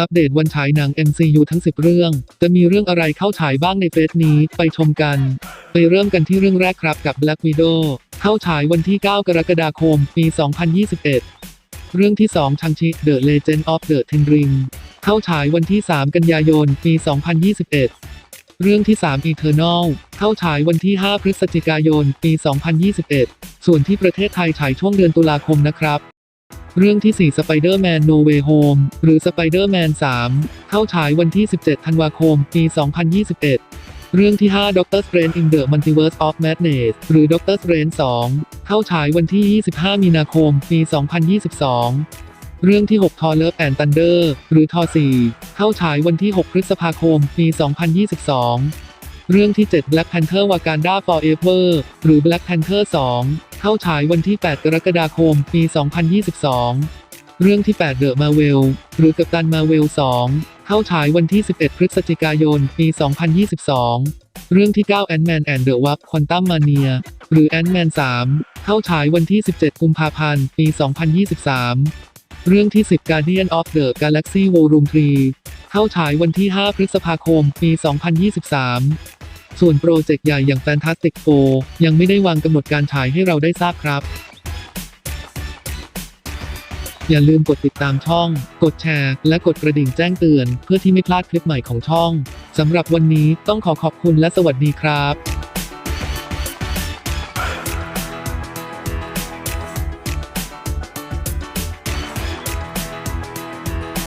อัปเดตวันฉายหนัง MCU ทั้ง 10 เรื่อง จะมีเรื่องอะไรเข้าฉายบ้างในเฟสนี้ ไปชมกัน ไปเริ่มกันที่เรื่องแรกครับกับ Black Widow เข้าฉายวันที่ 9 กรกฎาคม ปี 2021 เรื่องที่ 2 ชังชิ The Legend of the Ten Ring เข้าฉายวันที่ 3 กันยายน ปี 2021 เรื่องที่ 3 Eternal เข้าฉายวันที่ 5 พฤศจิกายน ปี 2021 ส่วนที่ประเทศไทยฉายช่วงเดือนตุลาคมนะครับ เรื่องที่ 4 Spider-Man No Way Home หรือ Spider-Man 3 เข้าฉายวันที่ 17 ธันวาคม ปี 2021 เรื่องที่ 5 Doctor Strange in the Multiverse of Madness หรือ Doctor Strange 2 เข้าฉายวันที่ 25 มีนาคม ปี 2022 เรื่องที่ 6 Thor Love and Thunder หรือ Thor 4 เข้าฉายวันที่ 6 พฤษภาคม ปี 2022 เรื่องที่ 7 Black Panther Wakanda Forever หรือ Black Panther 2 เข้าฉายวันที่ 8 กรกฎาคม ปี 2022 เรื่องที่8 The Marvel หรือกัปตันมาเวล 2 เข้าฉายวันที่ 11 พฤศจิกายน ปี 2022 เรื่องที่ 9 Ant-Man and the Wasp Quantum Mania หรือ Ant-Man 3 เข้าฉายวันที่ 17 กุมภาพันธ์ ปี 2023 เรื่องที่ 10 Guardian of the Galaxy Volume 3 เข้าฉายวันที่ 5 พฤษภาคม ปี 2023 ส่วนโปรเจกต์ใหญ่อย่าง Fantastic Four ยังไม่ได้วางกำหนดการฉายให้เราได้ทราบครับ อย่าลืมกดติดตามช่อง กดแชร์ และกดกระดิ่งแจ้งเตือน เพื่อที่ไม่พลาดคลิปใหม่ของช่องสำหรับวันนี้ต้องขอขอบคุณและสวัสดีครับ